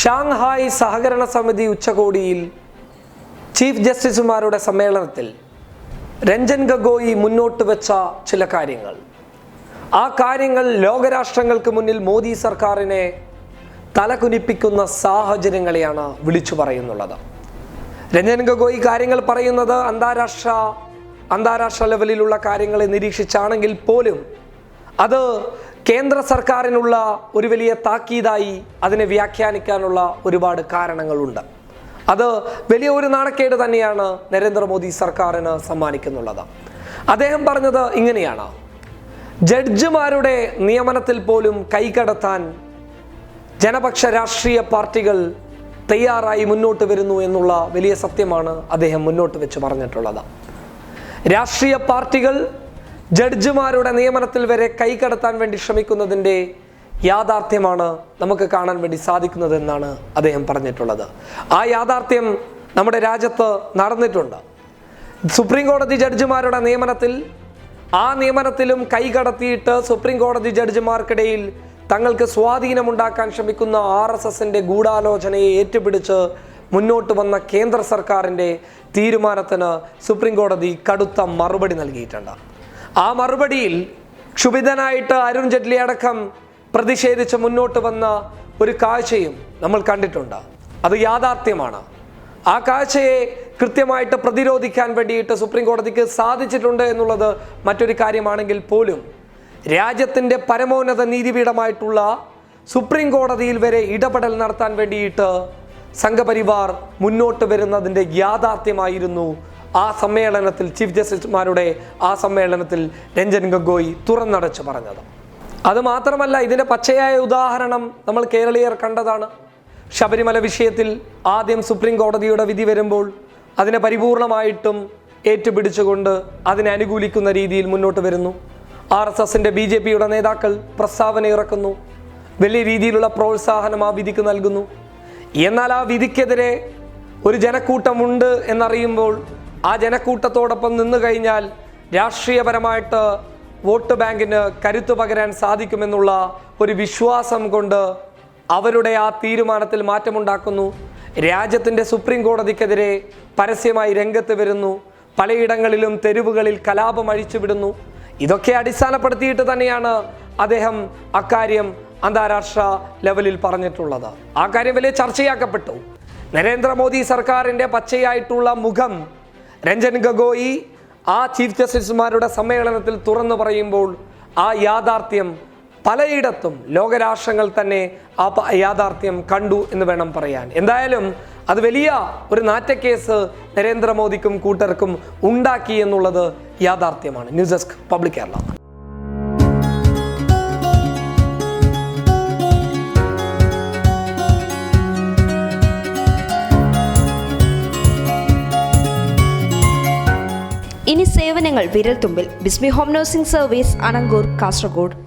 Shanghai സഹകരണ സമിതി ഉച്ചകോടിയിൽ ചീഫ് ജസ്റ്റിസുമാരുടെ സമ്മേളനത്തിൽ രഞ്ജൻ ഗഗോയി മുന്നോട്ട് വെച്ച ചില കാര്യങ്ങൾ. ആ കാര്യങ്ങൾ ലോകരാഷ്ട്രങ്ങൾക്ക് മുന്നിൽ മോദി സർക്കാരിനെ തലകുനിപ്പിക്കുന്ന സാഹചര്യങ്ങളെയാണ് വിളിച്ചു പറയുന്നുള്ളത്. രഞ്ജൻ ഗഗോയി കാര്യങ്ങൾ പറയുന്നത് അന്താരാഷ്ട്ര അന്താരാഷ്ട്ര ലെവലിലുള്ള കാര്യങ്ങളെ നിരീക്ഷിച്ചാണെങ്കിൽ പോലും അത് കേന്ദ്ര സർക്കാരിനുള്ള ഒരു വലിയ താക്കീതായി അതിനെ വ്യാഖ്യാനിക്കാനുള്ള ഒരുപാട് കാരണങ്ങളുണ്ട്. അത് വലിയ ഒരു നാണക്കേട് തന്നെയാണ് നരേന്ദ്രമോദി സർക്കാരിന് സമ്മാനിക്കുന്നുള്ളത്. അദ്ദേഹം പറഞ്ഞത് ഇങ്ങനെയാണ്. ജഡ്ജിമാരുടെ നിയമനത്തിൽ പോലും കൈകടത്താൻ ജനപക്ഷ രാഷ്ട്രീയ പാർട്ടികൾ തയ്യാറായി മുന്നോട്ട് വരുന്നു എന്നുള്ള വലിയ സത്യമാണ് അദ്ദേഹം മുന്നോട്ട് വെച്ച് പറഞ്ഞിട്ടുള്ളത്. രാഷ്ട്രീയ പാർട്ടികൾ ജഡ്ജിമാരുടെ നിയമനത്തിൽ വരെ കൈകടത്താൻ വേണ്ടി ശ്രമിക്കുന്നതിന്റെ യാഥാർത്ഥ്യമാണ് നമുക്ക് കാണാൻ വേണ്ടി സാധിക്കുന്നതെന്നാണ് അദ്ദേഹം പറഞ്ഞിട്ടുള്ളത്. ആ യാഥാർത്ഥ്യം നമ്മുടെ രാജ്യത്ത് നടന്നിട്ടുണ്ട്. സുപ്രീം കോടതി ജഡ്ജിമാരുടെ നിയമനത്തിൽ ആ നിയമനത്തിലും കൈകടത്തിയിട്ട് സുപ്രീം കോടതി ജഡ്ജിമാർക്കിടയിൽ തങ്ങൾക്ക് സ്വാധീനമുണ്ടാക്കാൻ ശ്രമിക്കുന്ന ആർ എസ് എസിന്റെ ഗൂഢാലോചനയെ ഏറ്റുപിടിച്ച് മുന്നോട്ട് വന്ന കേന്ദ്ര സർക്കാരിന്റെ തീരുമാനത്തിന് സുപ്രീം കോടതി കടുത്ത മറുപടി നൽകിയിട്ടുണ്ട്. ആ മറുപടിയിൽ ക്ഷുഭിതനായിട്ട് അരുൺ ജെയ്റ്റ്ലി അടക്കം പ്രതിഷേധിച്ച് മുന്നോട്ട് വന്ന ഒരു കാഴ്ചയും നമ്മൾ കണ്ടിട്ടുണ്ട്. അത് യാഥാർത്ഥ്യമാണ്. ആ കാഴ്ചയെ കൃത്യമായിട്ട് പ്രതിരോധിക്കാൻ വേണ്ടിയിട്ട് സുപ്രീം കോടതിക്ക് സാധിച്ചിട്ടുണ്ട് എന്നുള്ളത് മറ്റൊരു കാര്യമാണെങ്കിൽ പോലും രാജ്യത്തിന്റെ പരമോന്നത നീതിപീഠമായിട്ടുള്ള സുപ്രീം കോടതിയിൽ വരെ ഇടപെടൽ നടത്താൻ വേണ്ടിയിട്ട് സംഘപരിവാർ മുന്നോട്ട് വരുന്നതിന്റെ യാഥാർത്ഥ്യമായിരുന്നു ആ സമ്മേളനത്തിൽ ചീഫ് ജസ്റ്റിസുമാരുടെ ആ സമ്മേളനത്തിൽ രഞ്ജൻ ഗൊഗോയി തുറന്നടച്ച് പറഞ്ഞത്. അതുമാത്രമല്ല ഇതിന്റെ പച്ചയായ ഉദാഹരണം നമ്മൾ കേരളീയർ കണ്ടതാണ്. ശബരിമല വിഷയത്തിൽ ആദ്യം സുപ്രീം കോടതിയുടെ വിധി വരുമ്പോൾ അതിനെ പരിപൂർണമായിട്ടും ഏറ്റുപിടിച്ചുകൊണ്ട് അതിനെ അനുകൂലിക്കുന്ന രീതിയിൽ മുന്നോട്ട് വരുന്നു. ആർ എസ് എസിന്റെ ബി ജെ പിയുടെ നേതാക്കൾ പ്രസ്താവന ഇറക്കുന്നു. വലിയ രീതിയിലുള്ള പ്രോത്സാഹനം ആ വിധിക്ക് നൽകുന്നു. എന്നാൽ ആ വിധിക്കെതിരെ ഒരു ജനക്കൂട്ടമുണ്ട് എന്നറിയുമ്പോൾ ആ ജനക്കൂട്ടത്തോടൊപ്പം നിന്നു കഴിഞ്ഞാൽ രാഷ്ട്രീയപരമായിട്ട് വോട്ട് ബാങ്കിന് കരുത്തു പകരാൻ സാധിക്കുമെന്നുള്ള ഒരു വിശ്വാസം കൊണ്ട് അവരുടെ ആ തീരുമാനത്തിൽ മാറ്റമുണ്ടാക്കുന്നു. രാജ്യത്തിന്റെ സുപ്രീം കോടതിക്കെതിരെ പരസ്യമായി രംഗത്ത് വരുന്നു. പലയിടങ്ങളിലും തെരുവുകളിൽ കലാപം അഴിച്ചുവിടുന്നു ഇതൊക്കെ അടിസ്ഥാനപ്പെടുത്തിയിട്ട് തന്നെയാണ് അദ്ദേഹം അക്കാര്യം അന്താരാഷ്ട്ര ലെവലിൽ പറഞ്ഞിട്ടുള്ളത്. ആ കാര്യം വലിയ ചർച്ചയാക്കപ്പെട്ടു. നരേന്ദ്രമോദി സർക്കാരിന്റെ പച്ചയായിട്ടുള്ള മുഖം രഞ്ജൻ ഗഗോയി ആ ചീഫ് ജസ്റ്റിസുമാരുടെ സമ്മേളനത്തിൽ തുറന്നു പറയുമ്പോൾ ആ യാഥാർത്ഥ്യം പലയിടത്തും ലോകരാഷ്ട്രങ്ങൾ തന്നെ ആ യാഥാർത്ഥ്യം കണ്ടു എന്ന് വേണം പറയാൻ. എന്തായാലും അത് വലിയ ഒരു നാറ്റക്കേസ് നരേന്ദ്രമോദിക്കും കൂട്ടർക്കും ഉണ്ടാക്കി എന്നുള്ളത് യാഥാർത്ഥ്യമാണ്. News desk public Kerala. തുമ്പിൽ വിരൽത്തുമ്പിൽ. Bismi home nursing service Anangoor Kasaragod.